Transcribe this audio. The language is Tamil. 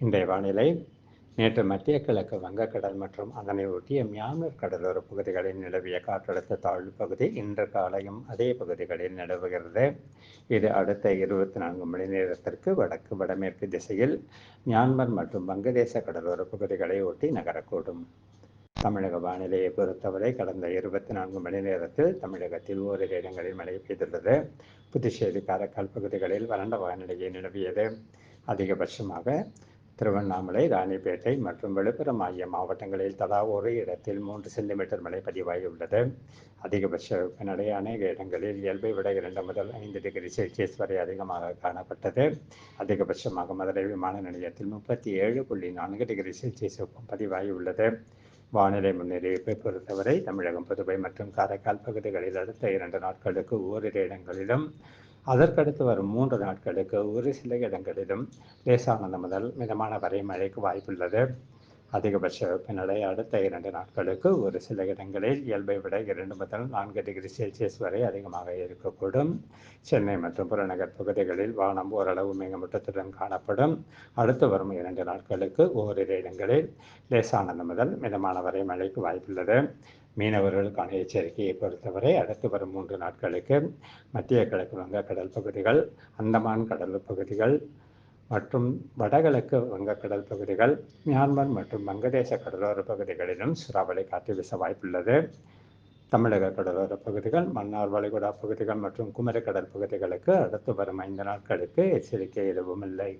இன்றைய வானிலை நேற்று மத்திய கிழக்கு வங்கக்கடல் மற்றும் அதனை ஒட்டிய மியான்மர் கடலோர பகுதிகளில் நிலவிய காற்றழுத்த தாழ்வு பகுதி இன்று காலையும் அதே பகுதிகளில் நிலவுகிறது. இது அடுத்த இருபத்தி நான்கு மணி நேரத்திற்கு வடக்கு வடமேற்கு திசையில் மியான்மர் மற்றும் வங்கதேச கடலோர பகுதிகளை ஒட்டி நகரக்கூடும். தமிழக வானிலையை பொறுத்தவரை கடந்த இருபத்தி நான்கு மணி நேரத்தில் தமிழகத்தில் ஓரிரு இடங்களில் மழை பெய்துள்ளது. புதுச்சேரி காரைக்கால் பகுதிகளில் வறண்ட வானிலையை நிலவியது. அதிகபட்சமாக திருவண்ணாமலை ராணிப்பேட்டை மற்றும் விழுப்புரம் ஆகிய மாவட்டங்களில் தலா ஒரு இடத்தில் மூன்று சென்டிமீட்டர் மழை பதிவாகியுள்ளது அதிகபட்ச வெப்பநிலை அநேக இடங்களில் இயல்பை விட இரண்டு முதல் ஐந்து டிகிரி செல்சியஸ் வரை அதிகமாக காணப்பட்டது. அதிகபட்சமாக மதுரை விமான நிலையத்தில் முப்பத்தி ஏழு புள்ளி நான்கு டிகிரி செல்சியஸ் வெப்பம் பதிவாகியுள்ளது வானிலை முன்னறிவிப்பை பொறுத்தவரை தமிழகம் புதுவை மற்றும் காரைக்கால் பகுதிகளில் அடுத்த இரண்டு நாட்களுக்கு ஓரிரு இடங்களிலும் அதற்கடுத்து வரும் மூன்று நாட்களுக்கு ஒரு சில இடங்களிலும் லேசானது முதல் மிதமான வரை மழைக்கு வாய்ப்புள்ளது. அதிகபட்ச வெப்பநிலை அடுத்த இரண்டு நாட்களுக்கு ஒரு சில இடங்களில் இயல்பை விட இரண்டு முதல் நான்கு டிகிரி செல்சியஸ் வரை அதிகமாக இருக்கக்கூடும். சென்னை மற்றும் புறநகர் பகுதிகளில் வானம் ஓரளவு மேகமூட்டத்துடன் காணப்படும். அடுத்து வரும் இரண்டு நாட்களுக்கு ஓரிரு இடங்களில் லேசானது முதல் மிதமான வரை மழைக்கு வாய்ப்புள்ளது. மீனவர்களுக்கான எச்சரிக்கையை பொறுத்தவரை அடுத்து வரும் மூன்று நாட்களுக்கு மத்திய கிழக்கு வங்கக்கடல் பகுதிகள் அந்தமான் கடல் பகுதிகள் மற்றும் வடகிழக்கு வங்கக்கடல் பகுதிகள் மியான்மர் மற்றும் வங்கதேச கடலோர பகுதிகளிலும் சூறாவளி காற்று வீச வாய்ப்புள்ளது. தமிழக கடலோர பகுதிகள் மன்னார் வளைகுடா பகுதிகள் மற்றும் குமரி கடல் பகுதிகளுக்கு அடுத்து வரும் ஐந்து நாட்களுக்கு எச்சரிக்கை எதுவும் இல்லை.